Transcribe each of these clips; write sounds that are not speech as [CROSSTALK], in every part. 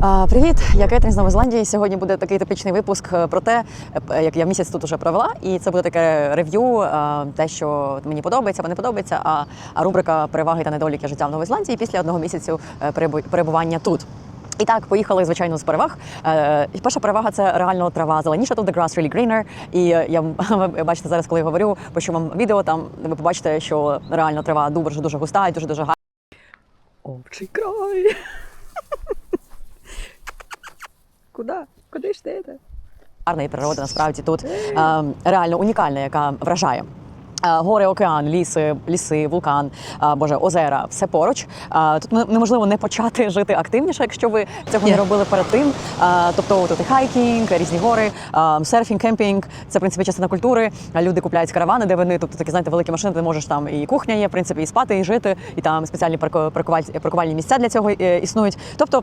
Привіт, я Кетрін з Нової Зеландії. Сьогодні буде такий типічний випуск е, про те, е, як я місяць тут уже провела, і це буде таке рев'ю, е, те, що мені подобається або не подобається. А, рубрика переваги та недоліки життя в Новій Зеландії після одного місяцю перебування тут. І так, поїхали, звичайно, з переваг. Е, перша перевага це реально трава зеленіша, тут the grass really greener. І я [LAUGHS] ви бачите зараз, коли я говорю, пишу вам відео там, ви побачите, що реально трава дуже дуже густа і дуже дуже гарна. Овчий край. [LAUGHS] Куда? Куди ж ти йде? Гарна і природа насправді тут е, реально унікальна, яка вражає. Е, Гори, океан, ліси, ліси, вулкан, е, боже, озера, все поруч. Е, Тут неможливо не почати жити активніше, якщо ви цього не робили перед тим. Тобто тут і хайкінг, різні гори, серфінг, кемпінг. Це в принципі частина культури. Люди купляють каравани, де вони, тобто такі знаєте, великі машини, ти можеш там і кухня є, в принципі, і спати, і жити, і там спеціальні паркувальні місця для цього існують. Тобто.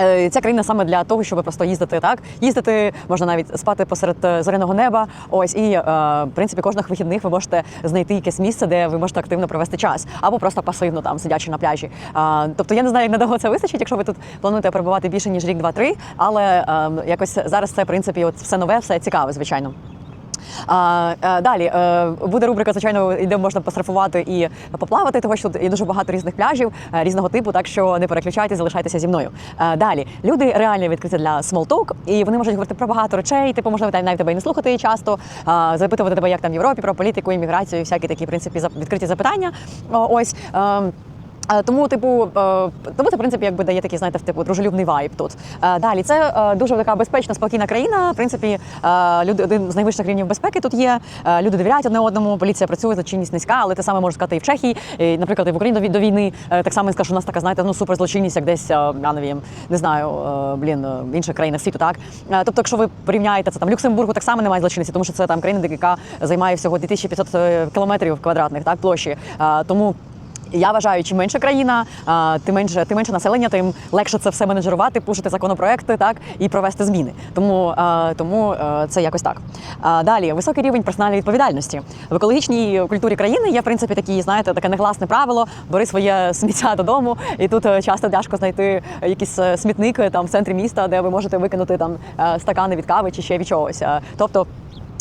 Е, Ця країна саме для того, щоб просто їздити так. Їздити можна навіть спати посеред е, зоряного неба. Ось і е, в принципі кожних вихідних ви можете знайти якесь місце, де ви можете активно провести час, або просто пасивно там сидячи на пляжі. Тобто я не знаю, як надовго це вистачить, якщо ви тут плануєте перебувати більше ніж рік, два-три. Але е, якось зараз це в принципі от все нове, все цікаве, звичайно. А, е, далі е, буде рубрика, звичайно, де можна посерфувати і поплавати, тому що тут є дуже багато різних пляжів е, різного типу, так що не переключайтесь, залишайтеся зі мною. Е, Далі люди реально відкриті для talk, і вони можуть говорити про багато речей. Типу, можливо, навіть тебе і не слухати часто, а, запитувати тебе, як там в Європі, про політику, імміграцію, всякі такі в принципі відкриті запитання. Ось. Е, Тому, типу, е, тому це в принципі якби дає такий, знаєте, типу дружелюбний вайб тут. Е, Далі це дуже така безпечна, спокійна країна. В принципі, люди один з найвищих рівнів безпеки тут є. Люди довіряють одне одному. Поліція працює, злочинність низька, але те саме можна сказати і в Чехії. І, наприклад, і в Україні до, війни так само скажу, у нас така, знаєте, ну суперзлочинність, як десь я не не знаю, блін, в інших країнах світу, так. Тобто, якщо ви порівняєте це там Люксембургу, так само немає злочинності, тому що це там країна, яка займає всього 2500 е, кілометрів квадратних, так площі. Тому. Я вважаю, чим менша країна, тим менше, тим менше населення, тим легше це все менеджерувати, пушити законопроекти, так і провести зміни. Тому, тому це якось так. Далі високий рівень персональної відповідальності в екологічній культурі країни. Є в принципі такі, знаєте, таке негласне правило: бери своє сміття додому, і тут е, часто тяжко знайти якийсь е, смітник е, там в центрі міста, де ви можете викинути там стакани від кави чи ще від чогось. Тобто.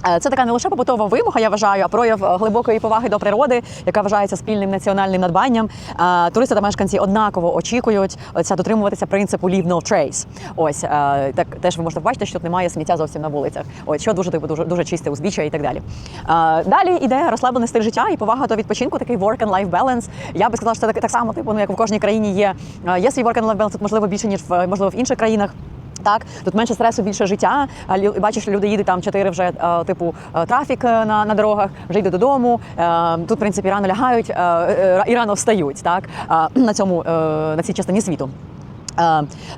Е, Це така не лише побутова вимога, я вважаю, а прояв е, глибокої поваги до природи, яка вважається спільним національним надбанням. Е, Туристи та мешканці однаково очікують оця дотримуватися принципу leave no trace. Ось е, так теж ви можете побачити, що тут немає сміття зовсім на вулицях. Ось що дуже типу дуже дуже чисте узбіччя і так далі. Е, Далі іде розслаблений стиль життя і повага до відпочинку, такий work and life balance. Я би сказала, що це так, так само, типу, ну як в кожній країні є. е, Є свій work and life balance, тут можливо більше ніж в можливо в інших країнах. Так, тут менше стресу, більше життя. Бачиш, люди їдуть там чотири вже е, типу е, трафік е, на, на дорогах, вже йдуть додому. Тут, в принципі, рано лягають і рано встають. Так на цьому на цій частині світу.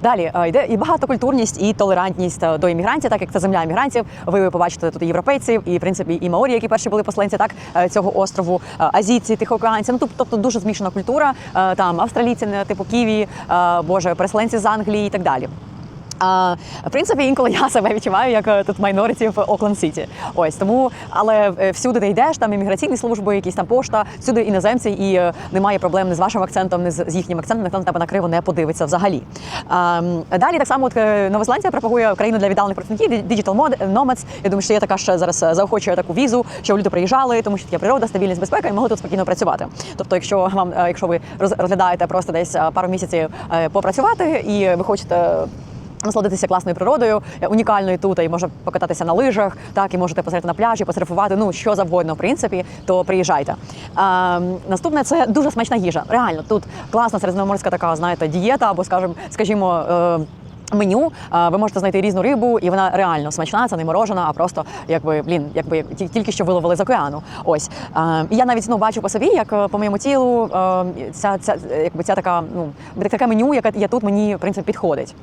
Далі йде і багатокультурність, і толерантність до іммігрантів, так як це земля іммігрантів. Ви побачите тут і європейців, і в принципі і маорі, які перші були поселенці, так цього острову, азійці, тихоокеанці. Ну тобто дуже змішана культура. Там австралійці, типу Ківі, боже, переселенці з Англії і так далі. А, в принципі, інколи я себе відчуваю як е, тут майноріті в Окленд Сіті. Ось тому, але е, всюди, де йдеш, там імміграційні служби, якісь там пошта, всюди іноземці, і е, немає проблем ні з вашим акцентом, ні з їхнім акцентом, ніхто на тебе накриво не подивиться взагалі. А, далі так само от, е, Нова Зеландія пропагує країну для віддалених працівників, digital nomads. Я думаю, що є така ще зараз заохочує таку візу, що люди приїжджали, тому що є природа, стабільність, безпека, і могли тут спокійно працювати. Тобто, якщо вам, якщо ви роз- розглядаєте просто десь пару місяців попрацювати, і ви хочете насолодитися класною природою, е, унікальною тут, і може покататися на лижах, так і можете посидіти на пляжі, посерфувати, ну що завгодно, в принципі, то приїжджайте. А, наступне це дуже смачна їжа. Реально, тут класна середземноморська така, знаєте, дієта, або скажімо, скажімо. Е, Меню ви можете знайти різну рибу, і вона реально смачна. Це не морожена, а просто якби блін, якби тільки що виловили з океану. Ось і я навіть ну бачу по собі, як е, по моєму тілу е, ця, ця якби ця така, ну таке меню, яке є тут, мені в принципі підходить.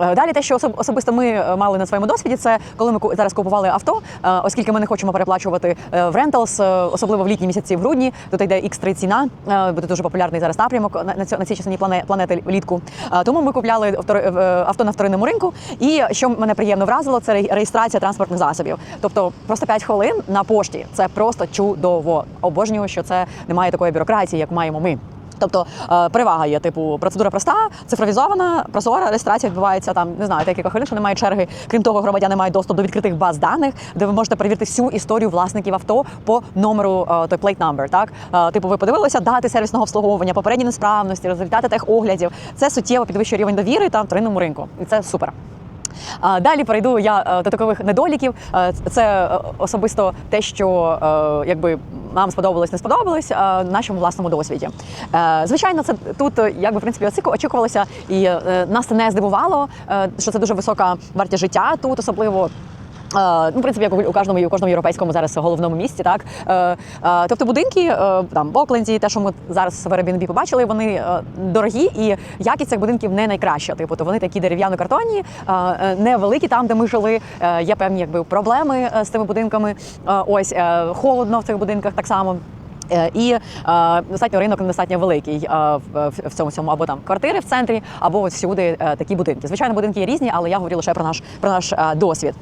Е, Далі те, що особисто ми е, мали на своєму досвіді, це коли ми зараз купували авто, е, оскільки ми не хочемо переплачувати в ренталс, особливо в літні місяці в грудні. Тут йде X3 ціна, е, буде дуже популярний зараз напрямок на, цій частині планети влітку. Тому ми купляли авто на вторинному ринку. І що мене приємно вразило, це реєстрація транспортних засобів. Тобто просто 5 хвилин на пошті. Це просто чудово. Обожнюю, що це немає такої бюрократії, як маємо ми. Тобто е, перевага є, типу, процедура проста, цифровізована, прозора, реєстрація відбувається там, не знаю, декілька хвилин, що немає черги. Крім того, громадяни мають доступ до відкритих баз даних, де ви можете перевірити всю історію власників авто по номеру е, той plate number, Так, Е, типу, ви подивилися дати сервісного обслуговування, попередні несправності, результати техоглядів. Це суттєво підвищує рівень довіри там вторинному ринку, і це супер. Далі перейду я е, до такових недоліків. Е, Це е, особисто те, що якби нам сподобалось, не сподобалось нашому власному досвіді. Звичайно, це тут якби в принципі очікувалося, і нас це не здивувало, що це дуже висока вартість життя тут, особливо. Е, Ну, в принципі, як у- кожному у кожному європейському зараз головному місті, так е, е, тобто будинки там в Окленді, те, що ми зараз в Airbnb побачили, вони дорогі і якість цих будинків не найкраща. Типу, то вони такі дерев'яно-картонні, невеликі там, де ми жили. Є певні якби проблеми з цими будинками. Ось холодно в цих будинках так само. Е, І е, достатньо ринок недостатньо великий е, в, цьому всьому або там квартири в центрі, або ось всюди такі будинки. Звичайно, будинки є різні, але я говорю лише про наш про наш досвід.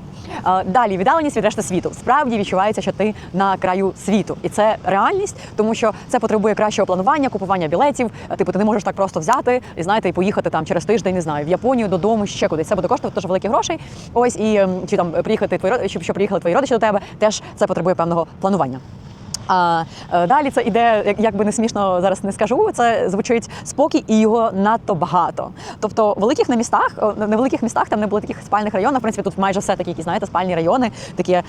Далі віддаленість від решти світу. Справді відчувається, що ти на краю світу, і це реальність, тому що це потребує кращого планування, купування білетів. Типу, ти не можеш так просто взяти і знаєте, і поїхати там через тиждень, не знаю, в Японію додому, ще кудись. Це буде коштувати дуже великі грошей. Ось і чи там приїхати твої щоб, щоб приїхали твої родичі до тебе, теж це потребує певного планування. А е, далі це іде, як, би не смішно зараз не скажу. Це звучить спокій, і його надто багато. Тобто, в великих на містах, не великих містах, там не було таких спальних районів. В принципі, тут майже все такі, які знаєте, спальні райони, такі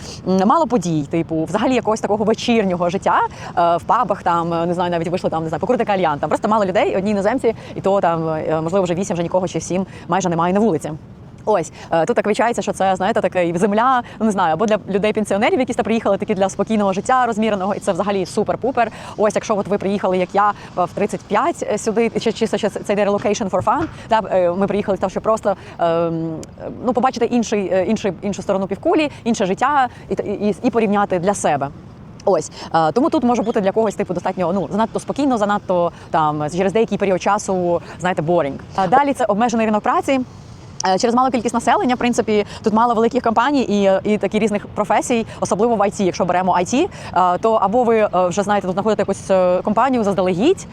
мало подій, типу, взагалі якогось такого вечірнього життя е, в пабах. Там е, не знаю, навіть вийшли там, не знаю, покурити кальян. Там просто мало людей, одні іноземці, і то там можливо вже вісім, вже нікого чи сім майже немає на вулиці. Ось е, тут так відчувається, що це знаєте, таке земля, ну не знаю, або для людей пенсіонерів, які сюди приїхали такі для спокійного життя розміреного, і це взагалі супер-пупер. Ось, якщо от ви приїхали, як я е, в 35 сюди, чи чисто ще це йде relocation for fun, Та е, ми приїхали там, щоб просто ем, ну побачити інший, е, інший іншу сторону півкулі, інше життя і, і, і порівняти для себе. Ось е, тому тут може бути для когось типу достатньо ну занадто спокійно, занадто там через деякий період часу, знаєте, борінг. Далі це обмежений ринок праці. Е, Через малу кількість населення, в принципі, тут мало великих компаній і, і такі різних професій, особливо в IT. Якщо беремо IT, е, то або ви е, вже знаєте, тут знаходите якусь е, компанію заздалегідь,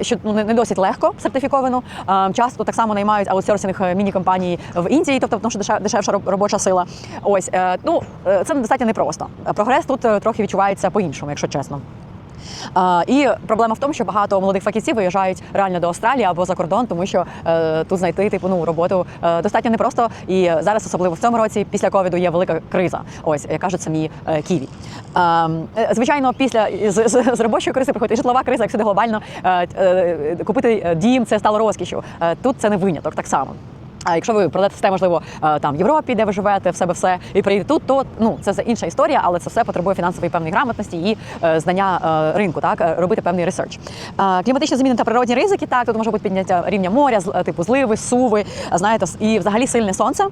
що ну не досить легко сертифіковану. Е, Часто так само наймають аутсорсинг е, міні-компанії в Індії, тобто тому що дешев- дешевша робоча сила. Ось е, ну е, це достатньо непросто. Е, Прогрес тут е, трохи відчувається по-іншому, якщо чесно. І проблема в тому, що багато молодих фахівців виїжджають реально до Австралії або за кордон, тому що е, тут знайти типу ну роботу е, достатньо непросто. І зараз, особливо в цьому році, після ковіду є велика криза. Ось кажуть самі е, ківі. Е, е, звичайно, після з, з, з робочої кризи приходить житлова криза, як сюди глобально купити дім, це стало розкішю. Тут це не виняток, так само. А якщо ви продасте, можливо, е, там в Європі, де ви живете, в себе все, і приїдете тут, то ну це все інша історія, але це все потребує фінансової певної грамотності і е, знання е, ринку, так е, робити певний ресерч. Е, кліматичні зміни та природні ризики, так тут може бути підняття рівня моря, е, типу зливи, суви, знаєте, і взагалі сильне сонце. Е,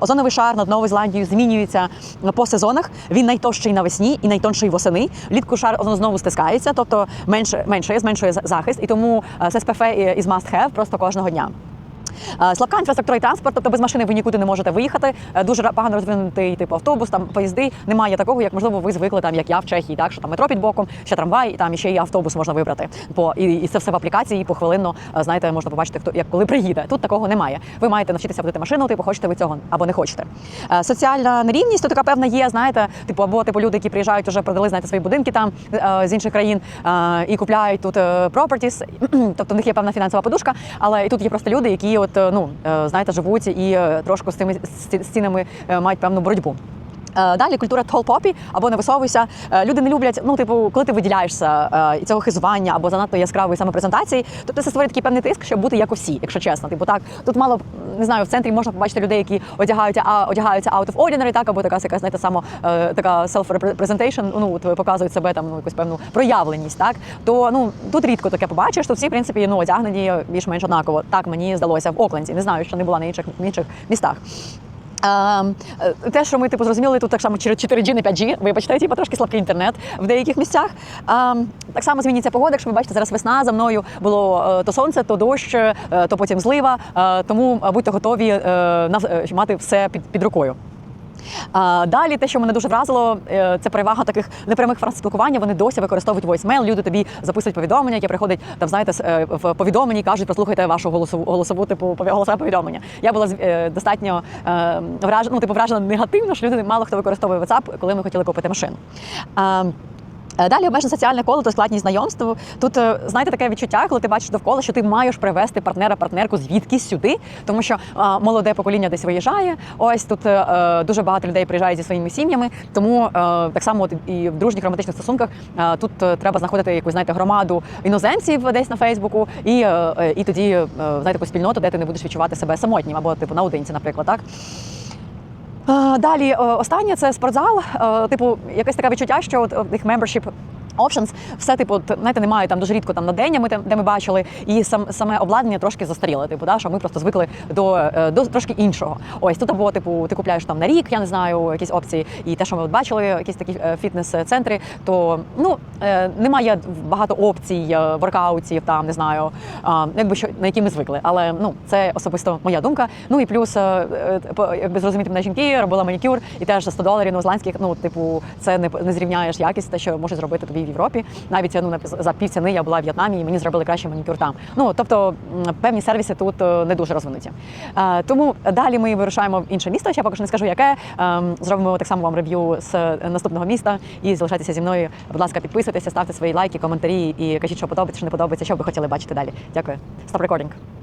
озоновий шар над Новою Зеландією змінюється по сезонах. Він найтовщий навесні і найтонший восени. Влітку шар воно знову стискається, тобто менше менше зменшує захист, і тому це СПФ із must have просто кожного дня. Е, Слабка інфраструктура і транспорт, тобто без машини ви нікуди не можете виїхати. Е, Дуже погано розвинутий типу автобус, там поїзди. Немає такого, як можливо ви звикли там, як я в Чехії, так що там метро під боком, ще трамвай, і там ще і автобус можна вибрати. По і, і це все в аплікації. І похвилинно е, знаєте, можна побачити, хто як коли приїде. Тут такого немає. Ви маєте навчитися водити машину, типу, хочете ви цього або не хочете. Соціальна нерівність то така певна є. Знаєте, типу, або типу люди, які приїжджають, вже продали знаєте, свої будинки там з інших країн і купляють тут properties, [CLEARS THROAT] тобто в них є певна фінансова подушка, але і тут є просто люди, які от е, ну е, знаєте, живуть і е, трошки з тими е, мають певну боротьбу. Е, Далі культура poppy або не висовуйся. Е, Люди не люблять, ну типу, коли ти виділяєшся е, і цього хизування або занадто яскравої самопрезентації, тобто це створює такий певний тиск, щоб бути як усі, якщо чесно. Типу так, тут мало не знаю, в центрі можна побачити людей, які одягаються, а одягаються out of ordinary, так або така якась, знаєте, само така self-representation, ну от показують себе там ну якусь певну проявленість, так то ну тут рідко таке побачиш. Тут всі в принципі ну одягнені більш-менш однаково. Так мені здалося в Окленді. Не знаю, що не була на інших інших містах. Е, Те, що ми типу зрозуміли, тут так само через 4G, не 5G, вибачте, типу, трошки слабкий інтернет в деяких місцях. Так само зміниться погода. Якщо ви бачите, зараз весна за мною було е, то сонце, то дощ, е, то потім злива. Тому будьте готові мати все під рукою. А, далі, те, що мене дуже вразило, е, це перевага таких непрямих фраз спілкування. Вони досі використовують voicemail. Люди тобі записують повідомлення, яке приходить там, знаєте, е, в повідомленні і кажуть, прослухайте вашу голосову голосову типу голосове повідомлення. Я була е, достатньо вражена, ну, типу, вражена негативно, що люди мало хто використовує WhatsApp, коли ми хотіли купити машину. А, Е, Далі обмежене соціальне коло та складність знайомств. Тут е, знаєте таке відчуття, коли ти бачиш довкола, що ти маєш привести партнера, партнерку звідкись сюди, тому що е, молоде покоління десь виїжджає. Ось тут е, дуже багато людей приїжджають зі своїми сім'ями. Тому е, так само от і в дружніх романтичних стосунках е, тут треба знаходити якусь знаєте громаду іноземців десь на Фейсбуку, і, е, і тоді е, знаєте таку спільноту, де ти не будеш відчувати себе самотнім або типу наодинці, наприклад, так. Е, Далі е, останнє це спортзал. Е, Типу, якесь таке відчуття, що от їх membership Options, все типу, знаєте, немає там дуже рідко там на день, ми де ми бачили, і сам саме обладнання трошки застаріле. Типу, да, що ми просто звикли до, е, до трошки іншого. Ось тут або типу, ти купляєш там на рік, я не знаю, якісь опції, і те, що ми от бачили, якісь такі е, фітнес-центри, то ну е, немає багато опцій, воркаутів, там не знаю, якби що на які ми звикли. Але ну це особисто моя думка. Ну і плюс, якби зрозуміти мене жінки, робила манікюр, і теж за 100 доларів новозеландських, ну типу, це не не зрівняєш якість, те, що може зробити тобі в Європі. Навіть ну за пів ціни я була в В'єтнамі, і мені зробили кращий манікюр там. Ну тобто певні сервіси тут е, не дуже розвинуті. Е, Тому далі ми вирушаємо в інше місто. Ще поки що не скажу, яке Ем, зробимо так само вам рев'ю з е, наступного міста і залишайтеся зі мною. Будь ласка, підписуйтеся, ставте свої лайки, коментарі і кажіть, що подобається, що не подобається, що ви хотіли бачити далі. Дякую. Stop recording.